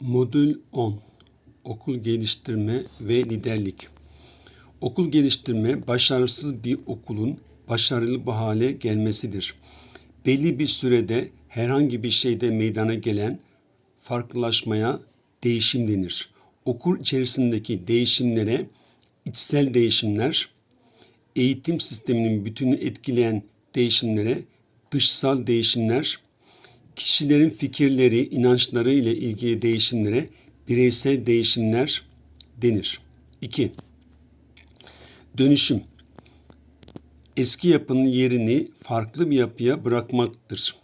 Modül 10 Okul geliştirme ve liderlik Okul geliştirme, başarısız bir okulun başarılı bir hale gelmesidir. Belli bir sürede herhangi bir şeyde meydana gelen farklılaşmaya değişim denir. Okul içerisindeki değişimlere içsel değişimler, eğitim sisteminin bütünü etkileyen değişimlere dışsal değişimler, kişilerin fikirleri, inançları ile ilgili değişimlere bireysel değişimler denir. 2. Dönüşüm eski yapının yerini farklı bir yapıya bırakmaktır.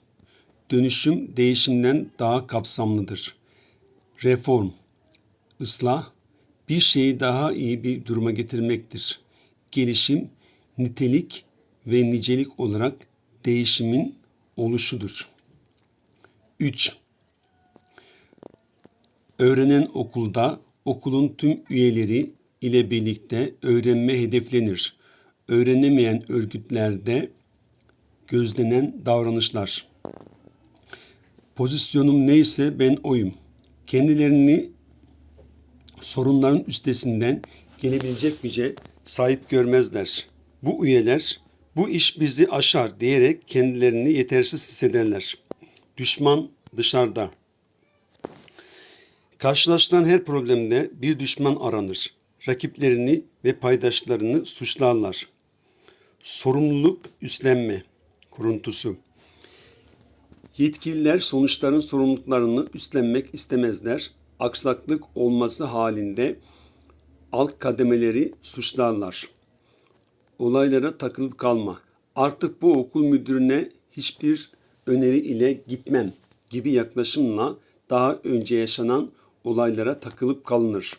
Dönüşüm değişimden daha kapsamlıdır. Reform, ıslah, bir şeyi daha iyi bir duruma getirmektir. Gelişim, nitelik ve nicelik olarak değişimin oluşudur. 3. Öğrenen okulda okulun tüm üyeleri ile birlikte öğrenme hedeflenir. Öğrenemeyen örgütlerde gözlenen davranışlar. Pozisyonum neyse ben oyum. Kendilerini sorunların üstesinden gelebilecek güce sahip görmezler. Bu üyeler bu iş bizi aşar diyerek kendilerini yetersiz hissederler. Düşman dışarıda. Karşılaşılan her problemde bir düşman aranır. Rakiplerini ve paydaşlarını suçlarlar. Sorumluluk üstlenme kuruntusu. Yetkililer sonuçların sorumluluklarını üstlenmek istemezler. Aksaklık olması halinde alt kademeleri suçlarlar. Olaylara takılıp kalma. Artık bu okul müdürüne hiçbir öneri ile gitmem gibi yaklaşımla daha önce yaşanan olaylara takılıp kalınır.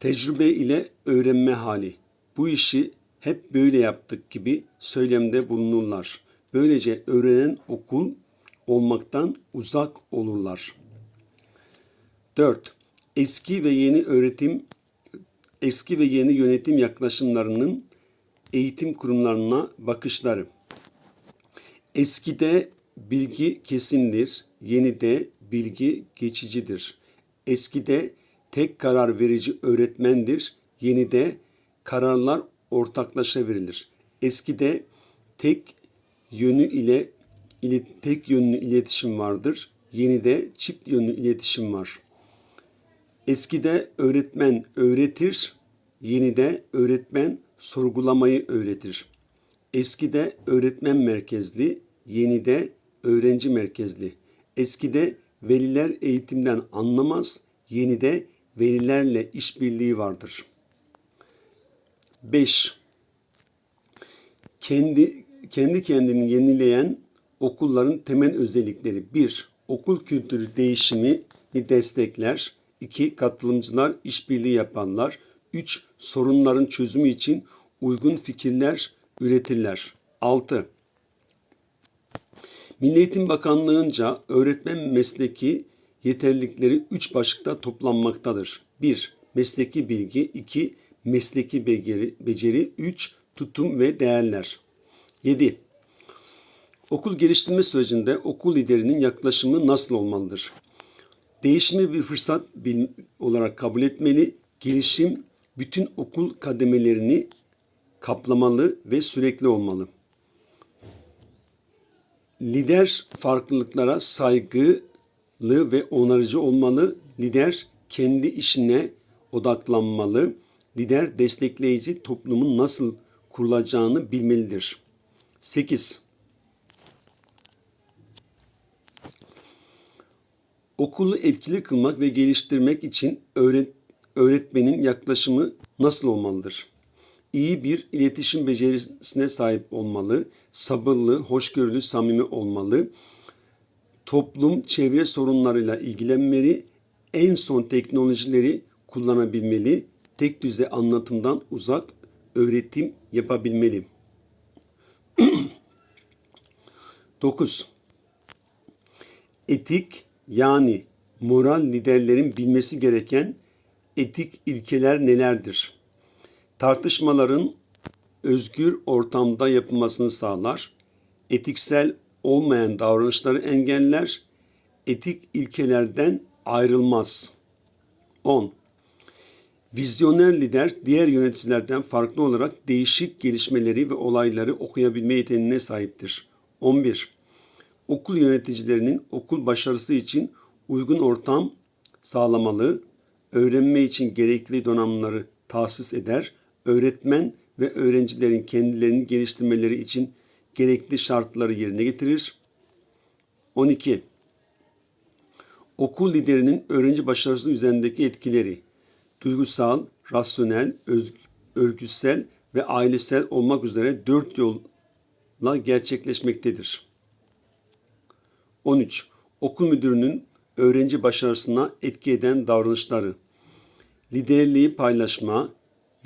Tecrübe ile öğrenme hali. Bu işi hep böyle yaptık gibi söylemde bulunurlar. Böylece öğrenen okul olmaktan uzak olurlar. 4. Eski ve yeni öğretim eski ve yeni yönetim yaklaşımlarının eğitim kurumlarına bakışları. Eskide bilgi kesindir, yenide bilgi geçicidir. Eskide tek karar verici öğretmendir, yenide kararlar ortaklaşa verilir. Eskide tek yönü ile tek yönlü iletişim vardır. Yenide çift yönlü iletişim var. Eskide öğretmen öğretir, yenide öğretmen sorgulamayı öğretir. Eskide öğretmen merkezli, yenide öğrenci merkezli. Eskide veliler eğitimden anlamaz, yenide velilerle işbirliği vardır. 5. Kendi kendi kendini yenileyen okulların temel özellikleri 1. Okul kültürü değişimi destekler. 2. Katılımcılar işbirliği yapanlar. 3. Sorunların çözümü için uygun fikirler üretirler. 6. Milli Eğitim Bakanlığı'nca öğretmen mesleki yeterlilikleri 3 başlıkta toplanmaktadır. 1. Mesleki bilgi 2. Mesleki beceri, beceri 3. Tutum ve değerler. 7. Okul geliştirme sürecinde okul liderinin yaklaşımı nasıl olmalıdır? Değişimi bir fırsat olarak kabul etmeli. Gelişim bütün okul kademelerini kaplamalı ve sürekli olmalı. Lider farklılıklara saygılı ve onarıcı olmalı. Lider kendi işine odaklanmalı. Lider destekleyici toplumun nasıl kurulacağını bilmelidir. 8. Okulu etkili kılmak ve geliştirmek için öğret öğretmenin yaklaşımı nasıl olmalıdır? İyi bir iletişim becerisine sahip olmalı, sabırlı, hoşgörülü, samimi olmalı, toplum çevre sorunlarıyla ilgilenmeli, en son teknolojileri kullanabilmeli, tek düze anlatımdan uzak öğretim yapabilmeli. 9. Etik yani moral liderlerin bilmesi gereken etik ilkeler nelerdir? Tartışmaların özgür ortamda yapılmasını sağlar. Etiksel olmayan davranışları engeller. Etik ilkelerden ayrılmaz. 10. Vizyoner lider diğer yöneticilerden farklı olarak değişik gelişmeleri ve olayları okuyabilme yeteneğine sahiptir. 11. Okul yöneticilerinin okul başarısı için uygun ortam sağlamalı, öğrenme için gerekli donanımları tahsis eder, öğretmen ve öğrencilerin kendilerini geliştirmeleri için gerekli şartları yerine getirir. 12. Okul liderinin öğrenci başarısı üzerindeki etkileri duygusal, rasyonel, örgütsel ve ailesel olmak üzere dört yolla gerçekleşmektedir. 13. Okul müdürünün öğrenci başarısına etki eden davranışları. Liderliği paylaşma,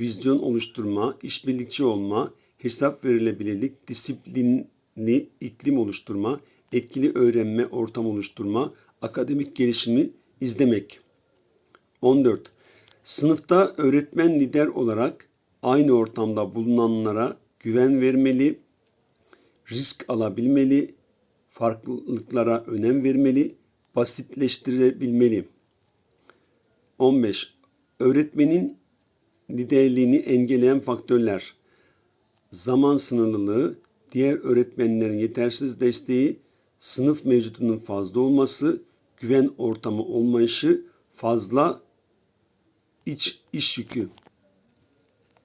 vizyon oluşturma, işbirlikçi olma, hesap verilebilirlik, disiplinli iklim oluşturma, etkili öğrenme ortam oluşturma, akademik gelişimi izlemek. 14. Sınıfta öğretmen lider olarak aynı ortamda bulunanlara güven vermeli, risk alabilmeli, farklılıklara önem vermeli, basitleştirebilmeli. 15. Öğretmenin liderliğini engelleyen faktörler. Zaman sınırlılığı, diğer öğretmenlerin yetersiz desteği, sınıf mevcudunun fazla olması, güven ortamı olmayışı, fazla iç iş yükü.